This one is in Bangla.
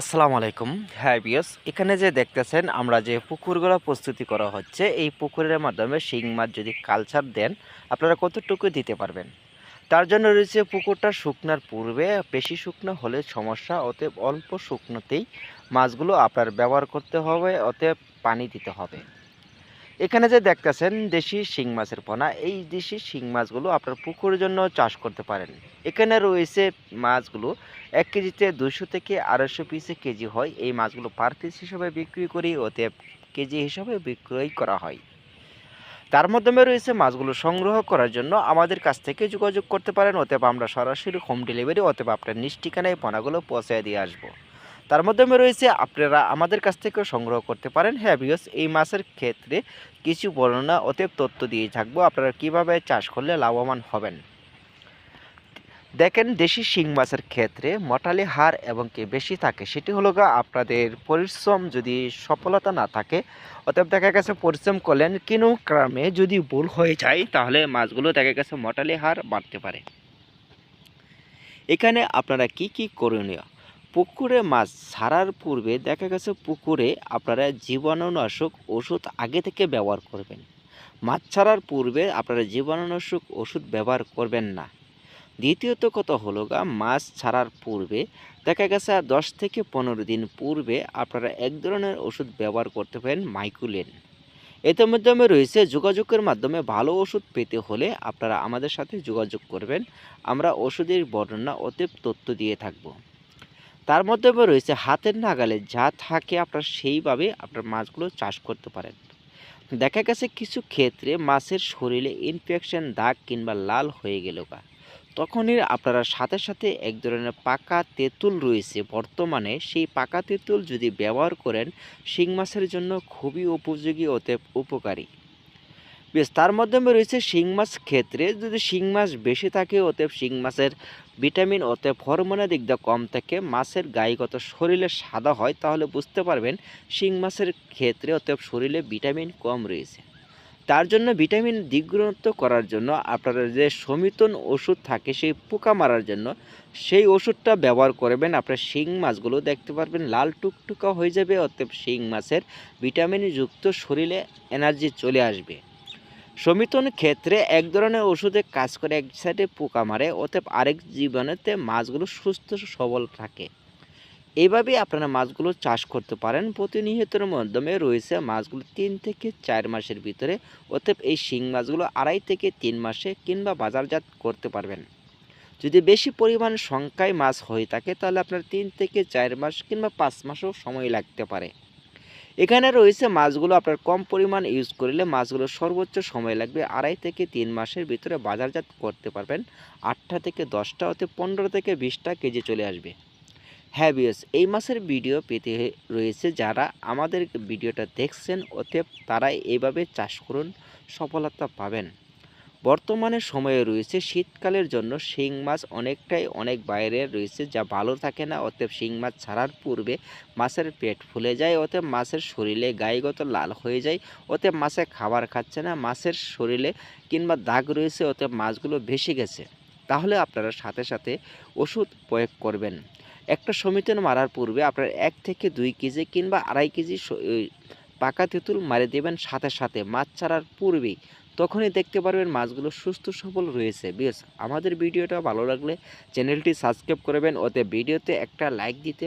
আসসালামু আলাইকুম। হ্যাঁ বিয়স, এখানে যে দেখতেছেন, আমরা যে পুকুরগুলো প্রস্তুতি করা হচ্ছে, এই পুকুরের মাধ্যমে শিং মাছ যদি কালচার দেন, আপনারা কতটুকু দিতে পারবেন? তার জন্য রয়েছে পুকুরটা শুকনার পূর্বে, বেশি শুকনো হলে সমস্যা, অতএব অল্প শুকনোতেই মাছগুলো আপনার ব্যবহার করতে হবে, অতএব পানি দিতে হবে। এখানে যে দেখতেছেন দেশি শিং মাছের পোনা, এই দেশি শিং মাছগুলো আপনার পুকুরের জন্য চাষ করতে পারেন। এখানে রয়েছে মাছগুলো এক কেজিতে দুশো থেকে আড়াইশো পিসে কেজি হয়। এই মাছগুলো পার পিস হিসাবে বিক্রি করি ওতে কেজি হিসাবে বিক্রয় করা হয়। তার মাধ্যমে রয়েছে মাছগুলো সংগ্রহ করার জন্য আমাদের কাছ থেকে যোগাযোগ করতে পারেন, অতএব আমরা সরাসরি হোম ডেলিভারি, অতএব আপনার নিজ পণাগুলো পৌঁছে দিয়ে আসব। তার মাধ্যমে রয়েছে, আপনারা আমাদের কাছ থেকেও সংগ্রহ করতে পারেন। হ্যাঁ বিকজ এই মাছের ক্ষেত্রে কিছু বর্ণনা, অতএব তথ্য দিয়ে থাকব, আপনারা কীভাবে চাষ করলে লাভবান হবেন। দেখেন, দেশি শিং মাছের ক্ষেত্রে মটালি হার এবং কি বেশি থাকে, সেটি হলো গা আপনাদের পরিশ্রম যদি সফলতা না থাকে, অতএব দেখা গেছে পরিশ্রম করলেন, কোনো ক্রমে যদি ভুল হয়ে যায়, তাহলে মাছগুলো দেখা গেছে মটালি হার বাড়তে পারে। এখানে আপনারা কি কি করণীয়? পুকুরে মাছ ছাড়ার পূর্বে দেখা গেছে পুকুরে আপনারা জীবাণুনাশক ওষুধ আগে থেকে ব্যবহার করবেন। মাছ ছাড়ার পূর্বে আপনারা জীবাণুনাশক ওষুধ ব্যবহার করবেন না। দ্বিতীয়ত কথা হলো গা, মাছ ছাড়ার পূর্বে দেখা গেছে দশ থেকে পনেরো দিন পূর্বে আপনারা এক ধরনের ওষুধ ব্যবহার করতে পারেন, মাইকুলেন। এতে মাধ্যমে রয়েছে যোগাযোগের মাধ্যমে ভালো ওষুধ পেতে হলে আপনারা আমাদের সাথে যোগাযোগ করবেন। আমরা ওষুধের বর্ণনা অতীব তথ্য দিয়ে থাকব। তার মধ্যে রয়েছে হাতের নাগালে যা থাকে আপনার সেইভাবে আপনার মাছগুলো চাষ করতে পারেন। দেখা গেছে কিছু ক্ষেত্রে মাছের শরীরে ইনফেকশন দাগ কিংবা লাল হয়ে গেল গা। তখনই আপনারা সাথে সাথে এক ধরনের পাকা তেঁতুল রয়েছে বর্তমানে। সেই পাকা তেঁতুল যদি ব্যবহার করেন, শিং মাছের জন্য খুবই উপযোগী অতে উপকারী। বেশ, তার মাধ্যমে রয়েছে শিং মাছ ক্ষেত্রে। যদি শিং মাছ বেশি থাকে, অতএব শিং মাছের ভিটামিন ওতে হরমোনের দিক দিয়ে কম থাকে মাছের গায়েগত শরীরে সাদা হয়, তাহলে বুঝতে পারবেন শিং মাছের ক্ষেত্রে অতএব শরীরে ভিটামিন কম রয়েছে। তার জন্য ভিটামিন দ্বিগুণত্ব করার জন্য আপনারা যে সমিতন ওষুধ থাকে সেই পোকা মারার জন্য সেই ওষুধটা ব্যবহার করবেন। আপনার শিং মাছগুলো দেখতে পারবেন লাল টুকটুকা হয়ে যাবে, অতএব শিং মাছের ভিটামিনযুক্ত শরীরে এনার্জি চলে আসবে। সমিতন ক্ষেত্রে এক ধরনের ওষুধে কাজ করে, এক সাইডে পোকা মারে, অতএব আরেক জীবনেতে মাছগুলো সুস্থ সবল থাকে। এইভাবেই আপনারা মাছগুলো চাষ করতে পারেন। প্রতিনিয়তের মাধ্যমে রয়েছে মাছগুলো তিন থেকে চার মাসের ভিতরে। অতএব এই শিং মাছগুলো আড়াই থেকে তিন মাসে কিংবা বাজারজাত করতে পারবেন। যদি বেশি পরিমাণ সংখ্যায় মাছ হয়ে থাকে, তাহলে আপনার তিন থেকে চার মাস কিংবা পাঁচ মাসও সময় লাগতে পারে। এখানে রয়েছে মাছগুলো, আপনার কম পরিমাণ ইউজ করলে মাছগুলো সর্বোচ্চ সময় লাগবে আড়াই থেকে তিন মাসের ভিতরে বাজারজাত করতে পারবেন। আটটা থেকে দশটা হতে পনেরো থেকে বিশটা কেজি চলে আসবে। হ্যাঁ বিয়স এই মাসের ভিডিও পেতে রয়েছে যারা আমাদের ভিডিওটা দেখছেন, অতএব তারাই এইভাবে চাষ করুন, সফলতা পাবেন। বর্তমানে সময়ে রয়েছে শীতকালের জন্য শিং মাছ অনেকটাই অনেক বাইরে রয়েছে যা ভালো থাকে না। অতএব শিং মাছ ছাড়ার পূর্বে মাছের পেট ফুলে যায়, অতএব মাছের শরীরে গায়েগত লাল হয়ে যায়, অতএব মাছে খাবার খাচ্ছে না, মাছের শরীরে কিংবা দাগ রয়েছে, অতএব মাছগুলো ভেসে গেছে। তাহলে আপনারা সাথে সাথে ওষুধ প্রয়োগ করবেন। একটা সমিতন মারার পূর্বে আপনার এক থেকে দুই কেজি কিংবা আড়াই কেজি পাকা তেঁতুল মারে দেবেন সাথে সাথে। মাছ ছাড়ার পূর্বেই তখনই দেখতে পারবেন মাছগুলো সুস্থ সবল রয়েছে বেশ আমাদের ভিডিওটা ভালো লাগলে চ্যানেলটি সাবস্ক্রাইব করবেন, ওতে ভিডিওতে একটা লাইক দিতে